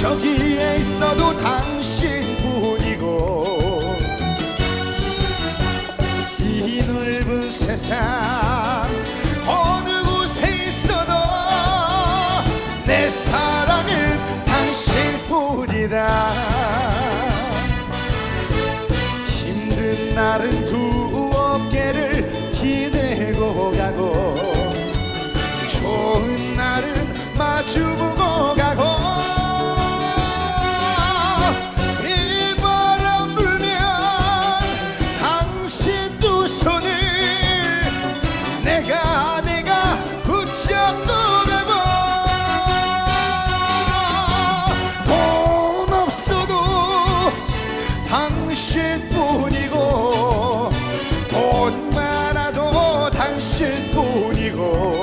저기에 있어도 당신뿐이고 이 넓은 세상 어느 곳에 있어도 내 사랑은 당신뿐이다. 힘든 날은 두 어깨를 기대고 가고 좋은 날은 마주보고 가고 이 바람 불면 당신 두 손을 내가 내가 붙잡고 가고 돈 없어도 당신뿐이고 돈 많아도 당신뿐이고